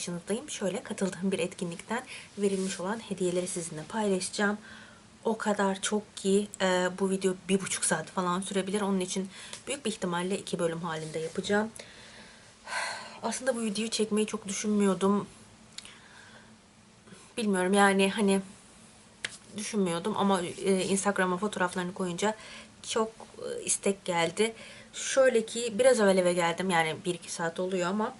karşınızdayım. Şöyle katıldığım bir etkinlikten verilmiş olan hediyeleri sizinle paylaşacağım. O kadar çok ki e, bu video bir buçuk saat falan sürebilir. Onun için büyük bir ihtimalle iki bölüm halinde yapacağım. Aslında bu videoyu çekmeyi çok düşünmüyordum. Bilmiyorum yani hani düşünmüyordum ama e, Instagram'a fotoğraflarını koyunca çok e, istek geldi. Şöyle ki biraz evvel eve geldim yani 1-2 saat oluyor ama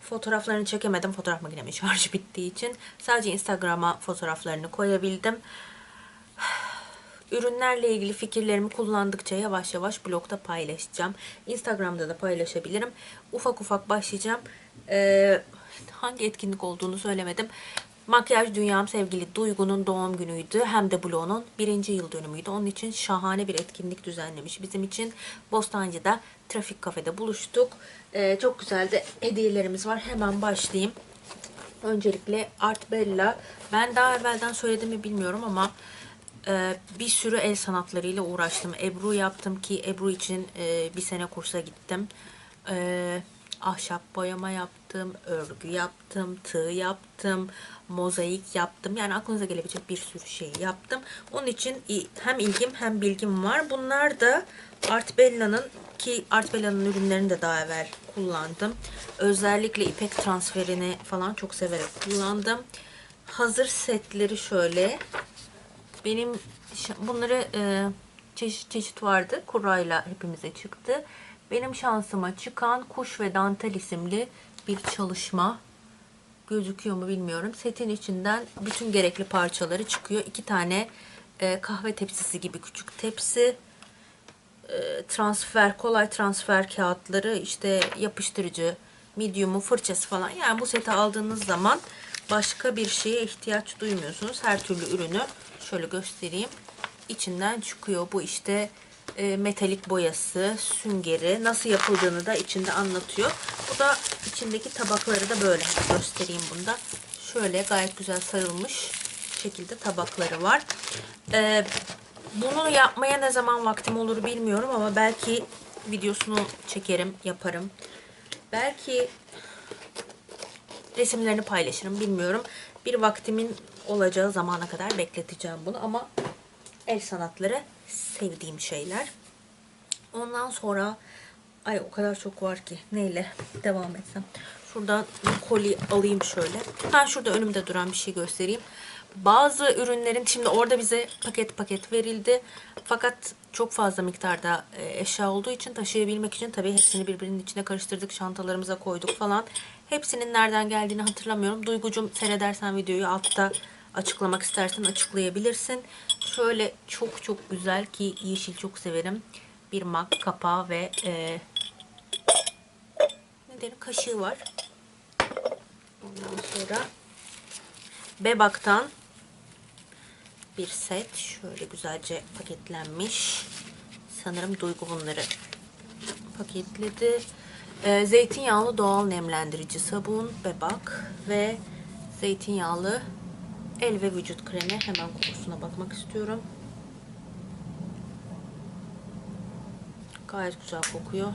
fotoğraflarını çekemedim. Fotoğraf makinemin şarjı bittiği için sadece Instagram'a fotoğraflarını koyabildim. Ürünlerle ilgili fikirlerimi kullandıkça yavaş yavaş blogda paylaşacağım. Instagram'da da paylaşabilirim. Ufak ufak başlayacağım. Ee, hangi etkinlik olduğunu söylemedim. Makyaj Dünyam sevgili Duygu'nun doğum günüydü. Hem de bloğunun birinci yıl dönümüydü. Onun için şahane bir etkinlik düzenlemiş. Bizim için Bostancı'da Trafik Kafede buluştuk. Ee, çok güzel de hediyelerimiz var. Hemen başlayayım. Öncelikle Art Bella. Ben daha evvelden söyledim mi bilmiyorum ama e, bir sürü el sanatlarıyla uğraştım. Ebru yaptım ki Ebru için e, bir sene kursa gittim. E, ahşap boyama yaptım, örgü yaptım, tığ yaptım, mozaik yaptım. Yani aklınıza gelebilecek bir sürü şey yaptım. Onun için hem ilgim hem bilgim var. Bunlar da Art Bella'nın ki Art Bella'nın ürünlerini de daha evvel kullandım. Özellikle ipek transferini falan çok severek kullandım. Hazır setleri şöyle. Benim bunları e, çeşit çeşit vardı. Kurayla hepimize çıktı. Benim şansıma çıkan Kuş ve Dantel isimli bir çalışma. Gözüküyor mu bilmiyorum. Setin içinden bütün gerekli parçaları çıkıyor. İki tane e, kahve tepsisi gibi küçük tepsi. E, transfer, kolay transfer kağıtları, işte yapıştırıcı, medium'u, fırçası falan. Yani bu seti aldığınız zaman başka bir şeye ihtiyaç duymuyorsunuz. Her türlü ürünü şöyle göstereyim. İçinden çıkıyor. Bu işte e, metalik boyası, süngeri, nasıl yapıldığını da içinde anlatıyor. Bu da içindeki tabakları da böyle göstereyim bunda. Şöyle gayet güzel sarılmış şekilde tabakları var. E, bunu yapmaya ne zaman vaktim olur bilmiyorum ama belki videosunu çekerim, yaparım. Belki resimlerini paylaşırım bilmiyorum. Bir vaktimin olacağı zamana kadar bekleteceğim bunu ama el sanatları sevdiğim şeyler. Ondan sonra ay o kadar çok var ki neyle devam etsem. Şuradan koli alayım şöyle. Ha şurada önümde duran bir şey göstereyim. Bazı ürünlerin şimdi orada bize paket paket verildi. Fakat çok fazla miktarda e, eşya olduğu için taşıyabilmek için tabii hepsini birbirinin içine karıştırdık. Çantalarımıza koyduk falan. Hepsinin nereden geldiğini hatırlamıyorum. Duygucum seyredersen videoyu altta açıklamak istersen açıklayabilirsin. Şöyle çok çok güzel ki yeşil çok severim. Bir mak kapağı ve e, ne derim kaşığı var. Ondan sonra Bebak'tan bir set. Şöyle güzelce paketlenmiş. Sanırım Duygu bunları paketledi. Ee, zeytinyağlı doğal nemlendirici sabun, bebak ve zeytinyağlı el ve vücut kremi. Hemen kokusuna bakmak istiyorum. Gayet güzel kokuyor.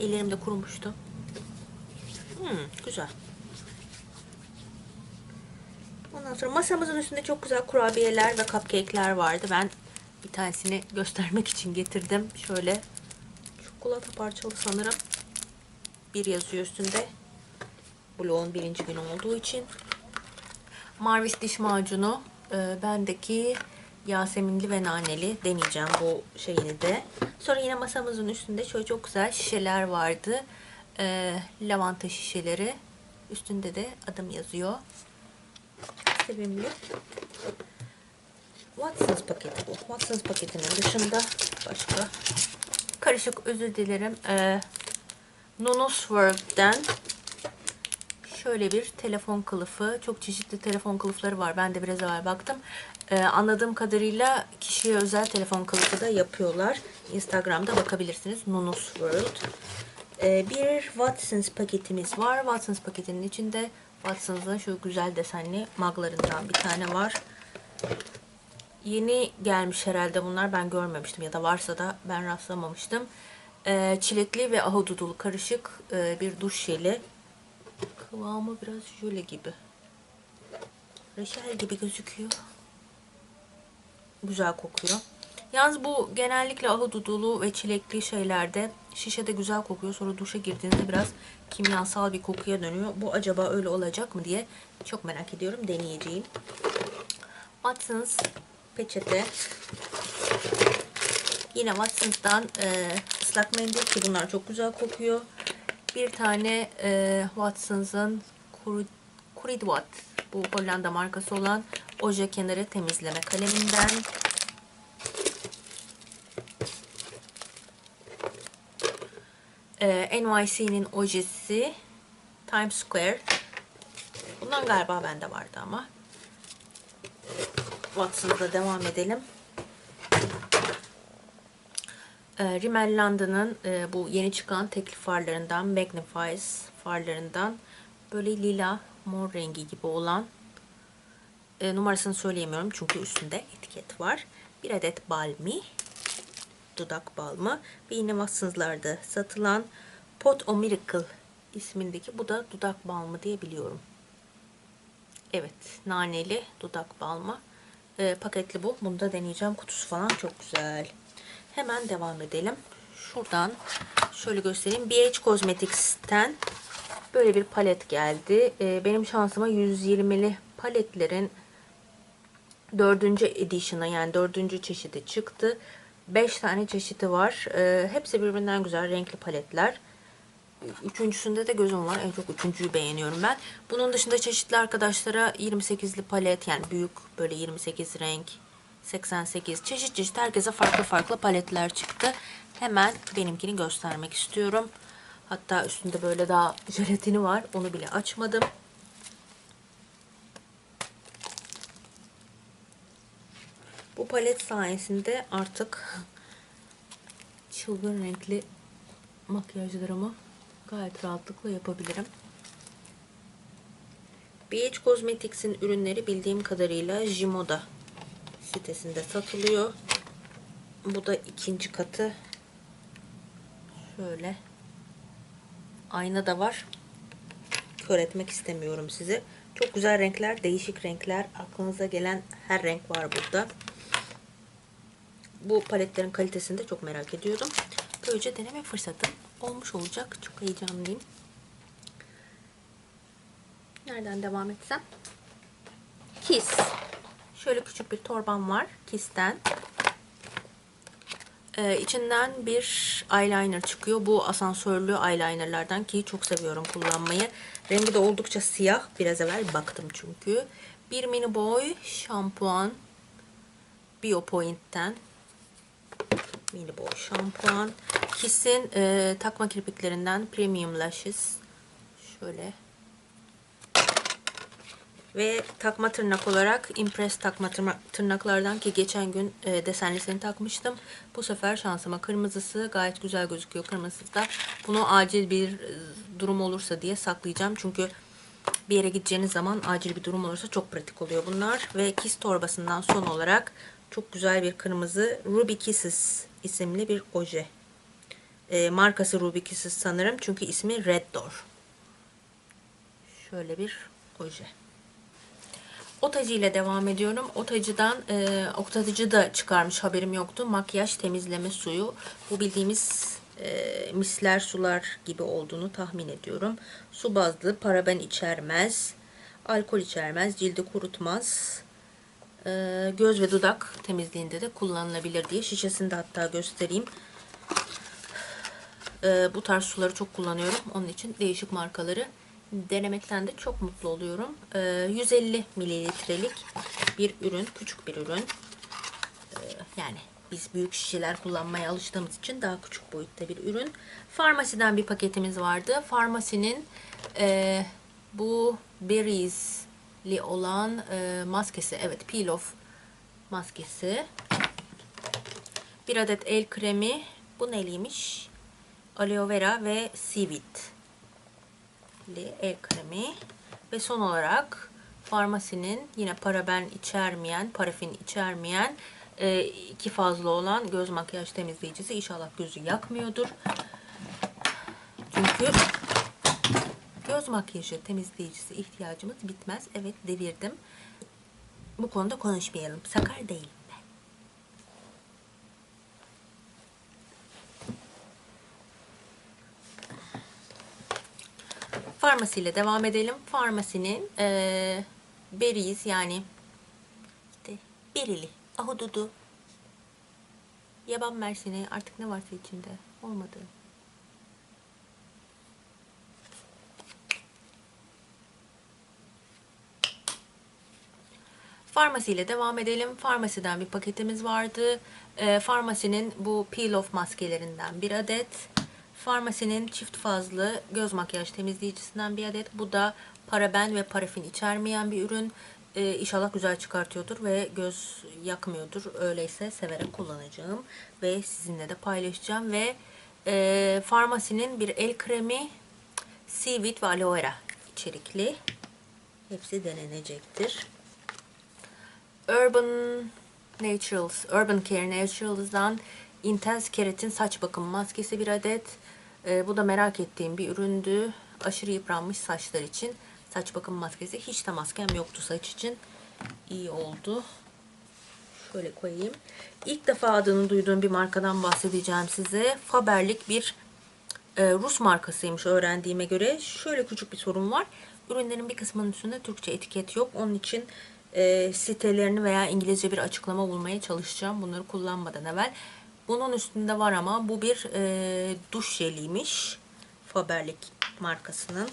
Ellerim de kurumuştu. Hmm, güzel. Ondan sonra masamızın üstünde çok güzel kurabiyeler ve cupcake'ler vardı. Ben bir tanesini göstermek için getirdim. Şöyle çikolata parçalı sanırım. Bir yazıyor üstünde. Bloğun birinci günü olduğu için. Marvis diş macunu. E, bendeki Yaseminli ve naneli deneyeceğim bu şeyini de. Sonra yine masamızın üstünde şöyle çok güzel şişeler vardı. E, lavanta şişeleri. Üstünde de adım yazıyor sevimli. Watsons paketi bu. Watsons paketinin dışında başka karışık özür dilerim. Nonos World'den şöyle bir telefon kılıfı. Çok çeşitli telefon kılıfları var. Ben de biraz evvel baktım. Ee, anladığım kadarıyla kişiye özel telefon kılıfı da yapıyorlar. Instagram'da bakabilirsiniz. Nonos World. Ee, bir Watsons paketimiz var. Watsons paketinin içinde Watsons'ın şu güzel desenli maglarından bir tane var. Yeni gelmiş herhalde bunlar. Ben görmemiştim ya da varsa da ben rastlamamıştım. Ee, çilekli ve ahududulu karışık e, bir duş jeli. Kıvamı biraz jöle gibi. Reçel gibi gözüküyor. Güzel kokuyor. Yalnız bu genellikle ahududulu ve çilekli şeylerde şişede güzel kokuyor. Sonra duşa girdiğinde biraz kimyasal bir kokuya dönüyor. Bu acaba öyle olacak mı diye çok merak ediyorum. Deneyeceğim. Watsons peçete. Yine Watsons'tan e, ıslak mendil ki bunlar çok güzel kokuyor. Bir tane e, Watsons'ın Kuridwat bu Hollanda markası olan oje kenarı temizleme kaleminden. E, NYC'nin ojesi Times Square. Bundan galiba bende vardı ama. Watson'da devam edelim. E, Rimmel London'ın bu yeni çıkan teklif farlarından, Magnifies farlarından böyle lila mor rengi gibi olan e, numarasını söyleyemiyorum çünkü üstünde etiket var. Bir adet balmi dudak balmı ve yine Watsons'larda satılan Pot o Miracle ismindeki bu da dudak balmı diye biliyorum. Evet naneli dudak balmı. E, paketli bu. Bunu da deneyeceğim. Kutusu falan çok güzel. Hemen devam edelim. Şuradan şöyle göstereyim. BH Cosmetics'ten böyle bir palet geldi. E, benim şansıma 120'li paletlerin dördüncü edition'a yani dördüncü çeşidi çıktı. 5 tane çeşidi var. E, hepsi birbirinden güzel renkli paletler. Üçüncüsünde de gözüm var. En çok üçüncüyü beğeniyorum ben. Bunun dışında çeşitli arkadaşlara 28'li palet yani büyük böyle 28 renk 88 çeşit çeşit herkese farklı farklı paletler çıktı. Hemen benimkini göstermek istiyorum. Hatta üstünde böyle daha jelatini var. Onu bile açmadım. Bu palet sayesinde artık çılgın renkli makyajlarımı gayet rahatlıkla yapabilirim. BH Cosmetics'in ürünleri bildiğim kadarıyla Jimoda sitesinde satılıyor. Bu da ikinci katı. Şöyle. Ayna da var. Kör etmek istemiyorum sizi. Çok güzel renkler, değişik renkler. Aklınıza gelen her renk var burada. Bu paletlerin kalitesini de çok merak ediyordum. Böylece deneme fırsatım olmuş olacak. Çok heyecanlıyım. Nereden devam etsem? Kiss. Şöyle küçük bir torbam var. Kiss'ten. Ee, içinden bir eyeliner çıkıyor. Bu asansörlü eyelinerlardan ki çok seviyorum kullanmayı. Rengi de oldukça siyah. Biraz evvel baktım çünkü. Bir mini boy şampuan Biopoint'ten mini boy şampuan. Kiss'in e, takma kirpiklerinden Premium Lashes. Şöyle. Ve takma tırnak olarak Impress takma tırnaklardan ki geçen gün e, desenlisini takmıştım. Bu sefer şansıma kırmızısı gayet güzel gözüküyor kırmızısı da. Bunu acil bir e, durum olursa diye saklayacağım. Çünkü bir yere gideceğiniz zaman acil bir durum olursa çok pratik oluyor bunlar. Ve Kiss torbasından son olarak çok güzel bir kırmızı Ruby Kisses isimli bir oje. E, markası Ruby Kisses sanırım. Çünkü ismi Red Door. Şöyle bir oje. Otacı ile devam ediyorum. Otacıdan e, Otacı da çıkarmış haberim yoktu. Makyaj temizleme suyu. Bu bildiğimiz e, misler sular gibi olduğunu tahmin ediyorum. Su bazlı, paraben içermez, alkol içermez, cildi kurutmaz. E, göz ve dudak temizliğinde de kullanılabilir diye şişesini de hatta göstereyim. E, bu tarz suları çok kullanıyorum. Onun için değişik markaları denemekten de çok mutlu oluyorum. E, 150 mililitrelik bir ürün, küçük bir ürün. E, yani biz büyük şişeler kullanmaya alıştığımız için daha küçük boyutta bir ürün. Farmasiden bir paketimiz vardı. Farmasinin e, bu berries'li olan e, maskesi. Evet peel off maskesi. Bir adet el kremi. Bu neliymiş? Aloe vera ve seaweed el kremi. Ve son olarak Farmasinin yine paraben içermeyen, parafin içermeyen e, iki fazla olan göz makyaj temizleyicisi. İnşallah gözü yakmıyordur. Çünkü göz makyajı temizleyicisi ihtiyacımız bitmez. Evet devirdim. Bu konuda konuşmayalım. Sakar değilim ben. Farmasiyle devam edelim. Farmasinin eee berries yani işte berili, ahududu, yaban mersini artık ne varsa içinde olmadı. Farmasiyle devam edelim. Farmasiden bir paketimiz vardı. Ee, Farmasinin bu peel off maskelerinden bir adet. Farmasinin çift fazlı göz makyaj temizleyicisinden bir adet. Bu da paraben ve parafin içermeyen bir ürün. Ee, inşallah güzel çıkartıyordur ve göz yakmıyordur. Öyleyse severek kullanacağım ve sizinle de paylaşacağım. Ve e, Farmasinin bir el kremi seaweed ve aloe vera içerikli. Hepsi denenecektir. Urban Naturals, Urban Care Naturals'dan Intense Keratin saç bakım maskesi bir adet. Ee, bu da merak ettiğim bir üründü. Aşırı yıpranmış saçlar için saç bakım maskesi. Hiç de maskem yoktu saç için. İyi oldu. Şöyle koyayım. İlk defa adını duyduğum bir markadan bahsedeceğim size. Faberlik bir e, Rus markasıymış öğrendiğime göre. Şöyle küçük bir sorun var. Ürünlerin bir kısmının üstünde Türkçe etiket yok. Onun için e, sitelerini veya İngilizce bir açıklama bulmaya çalışacağım. Bunları kullanmadan evvel. Bunun üstünde var ama bu bir e, duş jeliymiş. Faberlik markasının.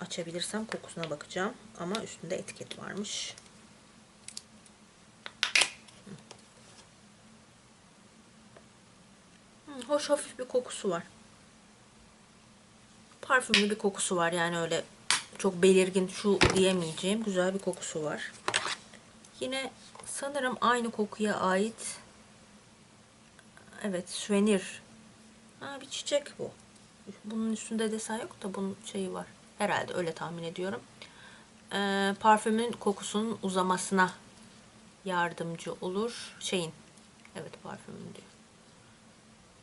Açabilirsem kokusuna bakacağım. Ama üstünde etiket varmış. Hı, hoş hafif bir kokusu var. Parfümlü bir kokusu var yani öyle çok belirgin şu diyemeyeceğim güzel bir kokusu var. Yine sanırım aynı kokuya ait evet süvenir. Ha, bir çiçek bu. Bunun üstünde desen yok da bunun şeyi var. Herhalde öyle tahmin ediyorum. Ee, parfümün kokusunun uzamasına yardımcı olur. Şeyin. Evet parfümün diyor.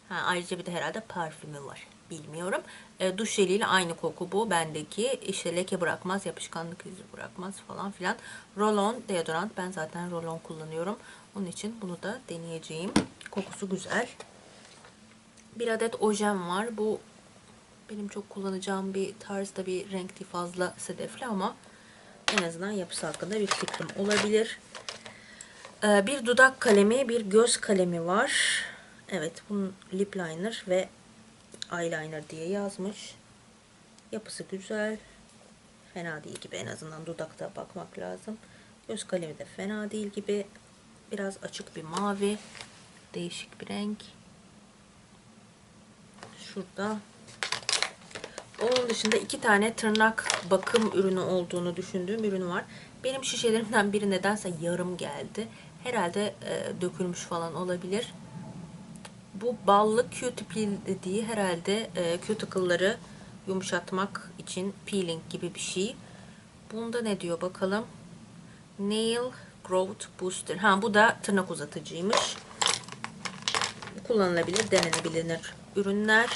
Ha, ayrıca bir de herhalde parfümü var. Bilmiyorum. E, duş jeliyle aynı koku bu. Bendeki işte leke bırakmaz, yapışkanlık izi bırakmaz falan filan. Rolon deodorant. Ben zaten rolon kullanıyorum. Onun için bunu da deneyeceğim. Kokusu güzel. Bir adet ojem var. Bu benim çok kullanacağım bir tarzda bir renk değil fazla sedefli ama en azından yapısı hakkında bir fikrim olabilir. Ee, bir dudak kalemi, bir göz kalemi var. Evet, bunun lip liner ve eyeliner diye yazmış. Yapısı güzel. Fena değil gibi en azından dudakta bakmak lazım. Göz kalemi de fena değil gibi. Biraz açık bir mavi. Değişik bir renk. Şurada. Onun dışında iki tane tırnak bakım ürünü olduğunu düşündüğüm ürün var. Benim şişelerimden biri nedense yarım geldi. Herhalde e, dökülmüş falan olabilir. Bu ballı Q-tip dediği herhalde e, cuticle'ları yumuşatmak için peeling gibi bir şey. Bunda ne diyor bakalım. Nail Growth Booster. Ha bu da tırnak uzatıcıymış. Kullanılabilir, denenebilir ürünler.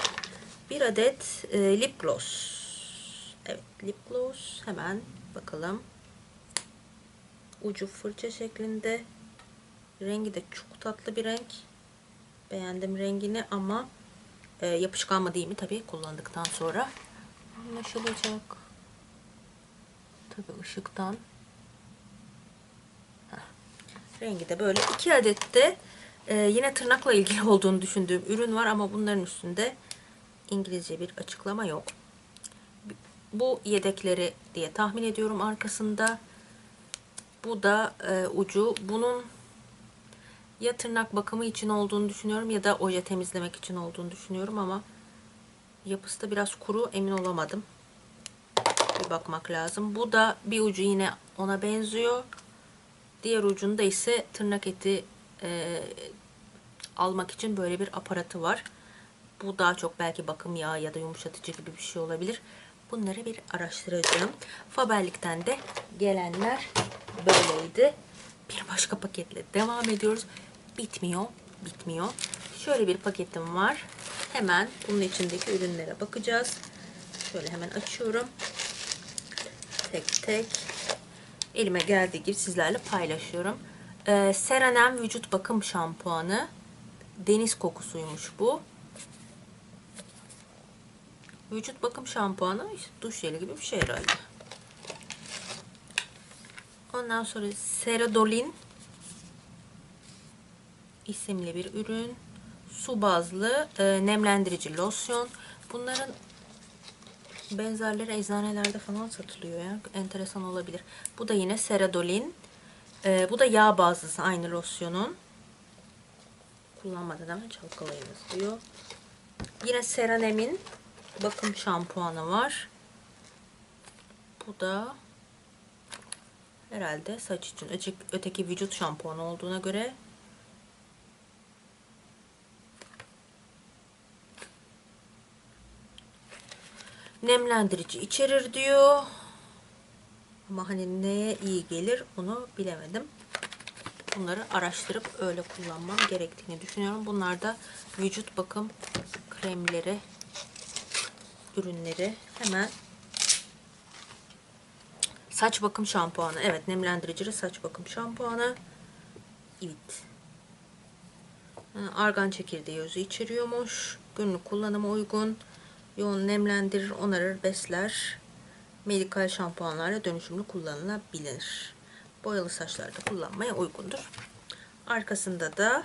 Bir adet e, lip gloss. Evet, lip gloss. Hemen bakalım. Ucu fırça şeklinde. Rengi de çok tatlı bir renk. Beğendim rengini ama e, yapışkan mı değil mi tabii kullandıktan sonra anlaşılacak. Tabii ışıktan. Heh. Rengi de böyle. iki adet de e, yine tırnakla ilgili olduğunu düşündüğüm ürün var ama bunların üstünde İngilizce bir açıklama yok. Bu yedekleri diye tahmin ediyorum arkasında. Bu da e, ucu. Bunun ya tırnak bakımı için olduğunu düşünüyorum ya da oje temizlemek için olduğunu düşünüyorum ama yapısı da biraz kuru emin olamadım. Bir bakmak lazım. Bu da bir ucu yine ona benziyor. Diğer ucunda ise tırnak eti e, almak için böyle bir aparatı var. Bu daha çok belki bakım yağı ya da yumuşatıcı gibi bir şey olabilir. Bunları bir araştıracağım. Faberlik'ten de gelenler böyleydi. bir başka paketle devam ediyoruz. Bitmiyor, bitmiyor. Şöyle bir paketim var. Hemen bunun içindeki ürünlere bakacağız. Şöyle hemen açıyorum. Tek tek elime geldiği gibi sizlerle paylaşıyorum. Ee, Seranem vücut bakım şampuanı. Deniz kokusuymuş bu. Vücut bakım şampuanı işte duş jeli gibi bir şey herhalde. Ondan sonra Ceradolin isimli bir ürün. Su bazlı e, nemlendirici losyon. Bunların benzerleri eczanelerde falan satılıyor ya. Enteresan olabilir. Bu da yine Ceradolin. E, bu da yağ bazlısı aynı losyonun. Kullanmadan hemen çalkalayınız diyor. Yine Ceranem'in bakım şampuanı var. Bu da herhalde saç için. Öteki vücut şampuanı olduğuna göre nemlendirici içerir diyor. Ama hani neye iyi gelir onu bilemedim. Bunları araştırıp öyle kullanmam gerektiğini düşünüyorum. Bunlar da vücut bakım kremleri, ürünleri. Hemen saç bakım şampuanı. Evet nemlendiricili saç bakım şampuanı. Evet. Argan çekirdeği özü içeriyormuş. Günlük kullanıma uygun. Yoğun nemlendirir, onarır, besler. Medikal şampuanlarla dönüşümlü kullanılabilir. Boyalı saçlarda kullanmaya uygundur. Arkasında da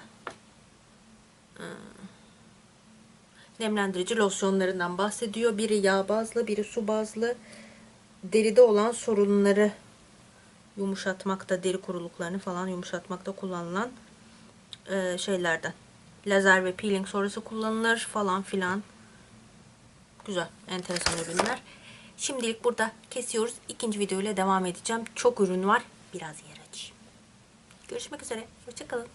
ıı, nemlendirici losyonlarından bahsediyor. Biri yağ bazlı, biri su bazlı. Deride olan sorunları yumuşatmakta, deri kuruluklarını falan yumuşatmakta kullanılan e, şeylerden. Lazer ve peeling sonrası kullanılır falan filan. Güzel, enteresan ürünler. Şimdilik burada kesiyoruz. İkinci video ile devam edeceğim. Çok ürün var. Biraz yer açayım. Görüşmek üzere. Hoşçakalın.